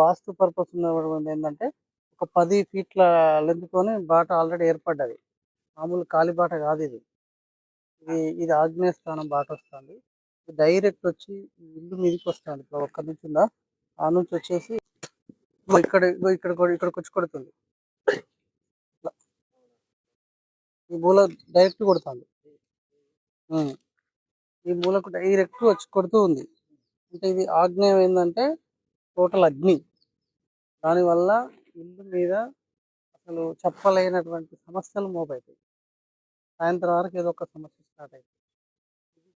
వాస్తు purpose ఉన్నటువంటి ఏంటంటే ఒక పది ఫీట్ల లెంత్తోని బాట ఆల్రెడీ ఏర్పడ్డది. మామూలు కాలి బాట కాదు ఇది. ఇది ఇది ఆగ్నేయ స్థానం బాట వస్తుంది. డైరెక్ట్ వచ్చి ఇల్లు మీదకి వస్తుంది. ఇప్పుడు ఒక్క నుంచి ఉందా? ఆ నుంచి వచ్చేసి ఇక్కడ ఇక్కడ ఇక్కడికి వచ్చి కొడుతుంది. ఈ మూల డైరెక్ట్ కొడుతుంది. ఈ మూలకు డైరెక్ట్ వచ్చి కొడుతూ ఉంది. అంటే ఇది ఆగ్నేయం ఏంటంటే టోటల్ అగ్ని. దానివల్ల ఇల్లు మీద అసలు చెప్పలేనటువంటి సమస్యలు మోపవుతాయి సాయంత్రం వరకు ఏదో ఒక సమస్య స్టార్ట్ అవుతుంది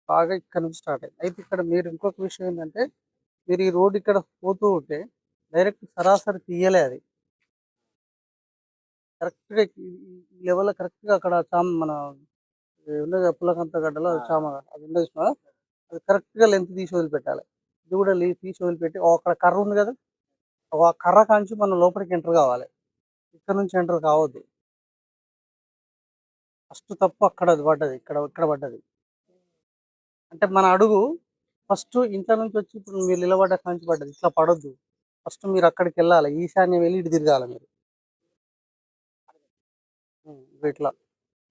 బాగా ఇక్కడ నుంచి స్టార్ట్ అయింది అయితే ఇక్కడ మీరు ఇంకొక విషయం ఏంటంటే మీరు ఈ రోడ్ ఇక్కడ పోతూ ఉంటే డైరెక్ట్ సరాసరి తీయలే అది. కరెక్ట్గా ఈ లెవెల్ కరెక్ట్గా అక్కడ చామ మన ఉండదు పుల్లకంత గడ్డలో అది చామ అది ఉండదు? అది కరెక్ట్గా లెంత్ తీసి వదిలిపెట్టాలి. ఇది కూడా లీ- తీసి వదిలిపెట్టి అక్కడ కర్ర ఉంది కదా? ఆ కర్ర కాంచి మనం లోపలికి ఎంటర్ కావాలి. ఇక్కడ నుంచి ఎంటర్ కావద్దు. ఫస్ట్ తప్పు అక్కడ అది పడ్డది ఇక్కడ ఇక్కడ పడ్డది. అంటే మన అడుగు ఫస్ట్ ఇంట్లో నుంచి వచ్చి ఇప్పుడు మీరు నిలబడ్డ కాంచి పడ్డది ఇట్లా పడొద్దు. ఫస్ట్ మీరు అక్కడికి వెళ్ళాలి ఈశాన్యం వెళ్ళి ఇటు తిరగాలి మీరు. ఇట్లా.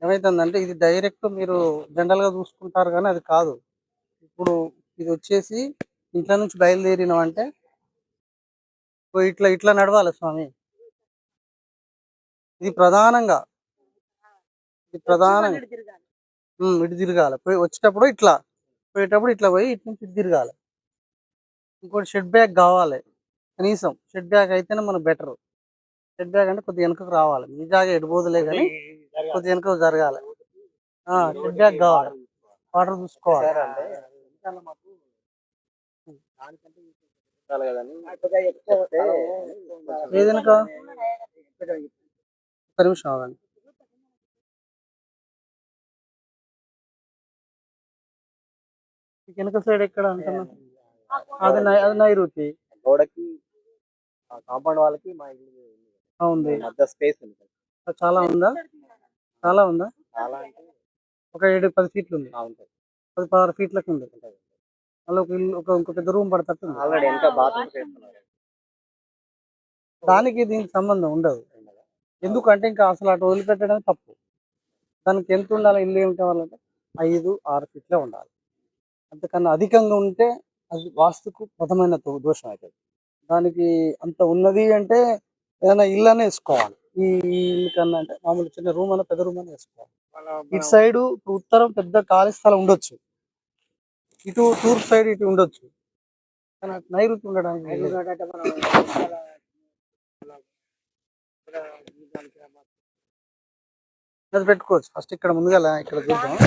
ఏమవుతుందంటే ఇది డైరెక్ట్ మీరు జనరల్గా చూసుకుంటారు కానీ అది కాదు. ఇప్పుడు ఇది వచ్చేసి ఇంట్లో నుంచి బయలుదేరినామంటే ఇగో ఇట్లా ఇట్లా నడవాలి స్వామి. ఇది ప్రధానంగా. ఇది ప్రధానంగా. ఇటు తిరగాలి. పోయి వచ్చేటప్పుడు ఇట్లా పోయేటప్పుడు ఇట్లా పోయి ఇటు నుంచి ఇటు తిరగాలి. ఇంకోటి షెడ్ బ్యాగ్ కావాలి. కనీసం షెడ్ బ్యాగ్ అయితేనే మనకు బెటర్. షెడ్ బ్యాగ్ అంటే కొద్దిగా వెనుకకు రావాలి. మీ జాగా ఎడిపోదులే కానీ కొద్దిగా వెనుకకు జరగాలి. షెడ్ బ్యాగ్ కావాలి. వాటర్ చూసుకోవాలి. ఏదైనా ఒక్క నిమిషం ఆగండి. వెనుక సైడ్ ఎక్కడ అంటున్నా? అది నైరుతి. గోడకి కాంపౌండ్ వాళ్ళకి మా ఇల్లు ఆ, ఉంది మధ్య స్పేస్ ఉంది. చాలా ఉందా? చాలా ఉందా? చాలా అంటే ఒక ఏడు పది ఫీట్లు ఉంది పది పదహారు ఫీట్లకు ఉంది. మళ్ళీ ఒక ఇల్లు ఒక ఇంకో పెద్ద రూమ్ పడతట్టు ఆల్రెడీ ఎంత దానికి దీనికి సంబంధం ఉండదు. ఎందుకంటే ఇంకా అసలు అటు వదిలిపెట్టడం తప్పు. దానికి ఎంత ఉండాలి ఇల్లు ఏం కావాలంటే ఐదు ఆరు ఫీట్లే ఉండాలి. అంతకన్నా అధికంగా ఉంటే అది వాస్తుకు ప్రథమైన దోషం అవుతుంది దానికి అంత ఉన్నది అంటే ఏదైనా ఇల్లు అనే వేసుకోవాలి. ఈ ఈ ఇల్లు కన్నా అంటే మామూలు చిన్న రూమ్ అన్న పెద్ద రూమ్ అనే వేసుకోవాలి. ఇటు సైడ్ ఉత్తరం పెద్ద ఖాళీ స్థలం ఉండొచ్చు. ఇటు తూర్పు సైడ్ ఇటు ఉండొచ్చు. కానీ నైరుతి ఉండడానికి. అది పెట్టుకోవచ్చు. ఫస్ట్ ఇక్కడ ముందుగా ఇక్కడ చూద్దాం.